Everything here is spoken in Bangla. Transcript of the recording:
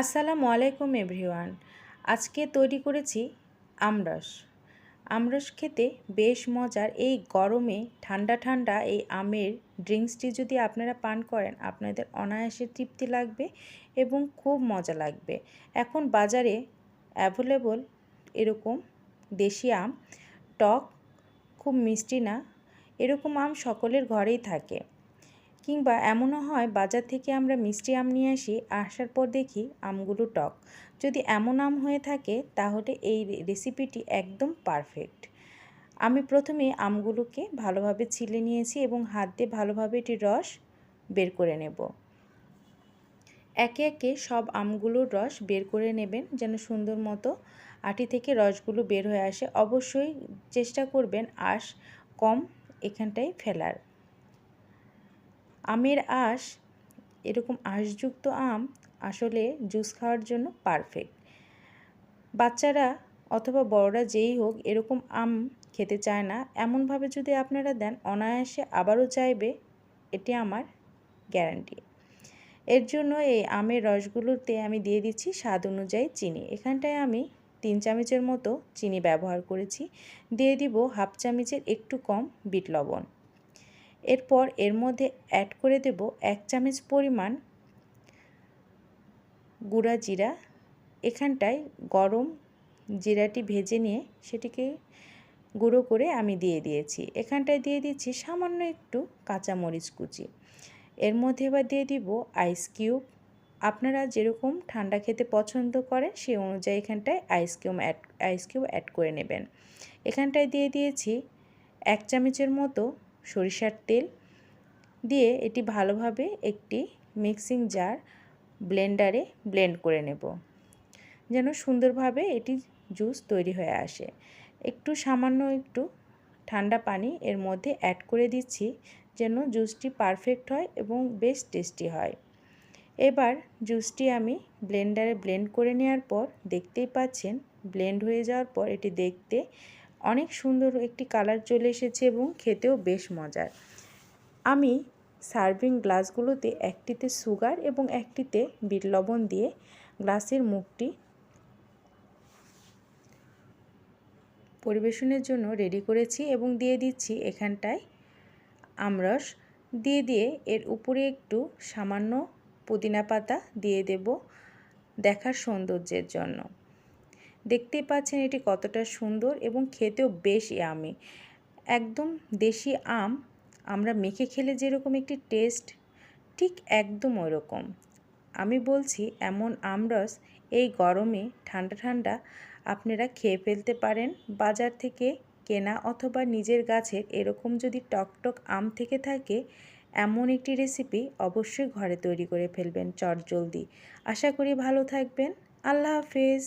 আসসালামু আলাইকুম এভরিওয়ান। আজকে তৈরি করেছি আমরস। আমরস খেতে বেশ মজার। এই গরমে ঠান্ডা ঠান্ডা এই আমের ড্রিঙ্কসটি যদি আপনারা পান করেন, আপনাদের অনায়াসে তৃপ্তি লাগবে এবং খুব মজা লাগবে। এখন বাজারে অ্যাভেলেবল এরকম দেশি আম, টক, খুব মিষ্টি না, এরকম আম সকলের ঘরেই থাকে। কিংবা এমনও হয় বাজার থেকে আমরা মিষ্টি আম নিয়ে আসি, আসার পর দেখি আমগুলো টক। যদি এমন আম হয়ে থাকে, তাহলে এই রেসিপিটি একদম পারফেক্ট আমি প্রথমে আমগুলোকে ভালোভাবে ছিলে নিয়েছি এবং হাত দিয়ে ভালোভাবে এটির রস বের করে নেব। একে একে সব আমগুলোর রস বের করে নেবেন যেন সুন্দর মতো আটি থেকে রসগুলো বের হয়ে আসে। অবশ্যই চেষ্টা করবেন আশ কম এখানটায় ফেলার। আমের আঁশ, এরকম আঁশযুক্ত আম আসলে জুস খাওয়ার জন্য পারফেক্ট বাচ্চারা অথবা বড়রা যেই হোক, এরকম আম খেতে চায় না। এমনভাবে যদি আপনারা দেন, অনায়াসে আবারও চাইবে, এটি আমার গ্যারান্টি এর জন্য এই আমের রসগুলোতে আমি দিয়ে দিচ্ছি স্বাদ অনুযায়ী চিনি। এখানটায় আমি তিন চামচের মতো চিনি ব্যবহার করেছি। দিয়ে দিব হাফ চামচের একটু কম বিট লবণ। এরপর এর মধ্যে অ্যাড করে দেব এক চামচ পরিমাণ গুঁড়া জিরা। এখানটায় গরম জিরাটি ভেজে নিয়ে সেটিকে গুঁড়ো করে আমি দিয়ে দিয়েছি। এখানটায় দিয়ে দিচ্ছি সামান্য একটু কাঁচা মরিচ কুচি। এর মধ্যে এবার দিয়ে দিব আইস কিউব আপনারা যেরকম ঠান্ডা খেতে পছন্দ করেন সেই অনুযায়ী এখানটায় ice cube add ice cube add করে নেবেন। এখানটায় দিয়ে দিয়েছি এক চামচের মতো সরিষার তেল দিয়ে এটি ভালোভাবে একটি মিক্সিং জার ব্লেন্ডারে ব্লেন্ড করে নেব, যেন সুন্দরভাবে এটি জুস তৈরি হয়ে আসে। একটু সামান্য একটু ঠান্ডা পানি এর মধ্যে অ্যাড করে দিচ্ছি, যেন জুসটি পারফেক্ট হয় এবং বেশ টেস্টি হয়। এবার জুসটি আমি ব্লেন্ডারে ব্লেন্ড করে নেওয়ার পর দেখতেই পাচ্ছেন, ব্লেন্ড হয়ে যাওয়ার পর এটি দেখতে অনেক সুন্দর একটি কালার চলে এসেছে এবং খেতেও বেশ মজার। আমি সার্ভিং গ্লাসগুলোতে একটিতে সুগার এবং একটিতে বিট লবণ দিয়ে গ্লাসের মুখটি পরিবেশনের জন্য রেডি করেছি এবং দিয়ে দিচ্ছি এখানটায় আমরস। দিয়ে দিয়ে এর উপরে একটু সামান্য পুদিনা পাতা দিয়ে দেব দেখার সৌন্দর্যের জন্য। দেখতেই পাচ্ছেন এটি কতটা সুন্দর এবং খেতেও বেশ ইয়ামি একদম দেশি আম আমরা মেখে খেলে যেরকম একটি টেস্ট ঠিক একদম ওইরকম আমি বলছি এমন আমরস এই গরমে ঠান্ডা ঠান্ডা আপনারা খেয়ে ফেলতে পারেন। বাজার থেকে কেনা অথবা নিজের গাছের এরকম যদি টকটক আম থেকে থাকে, এমন একটি রেসিপি অবশ্যই ঘরে তৈরি করে ফেলবেন চট জলদি আশা করি ভালো থাকবেন। আল্লাহ হাফেজ।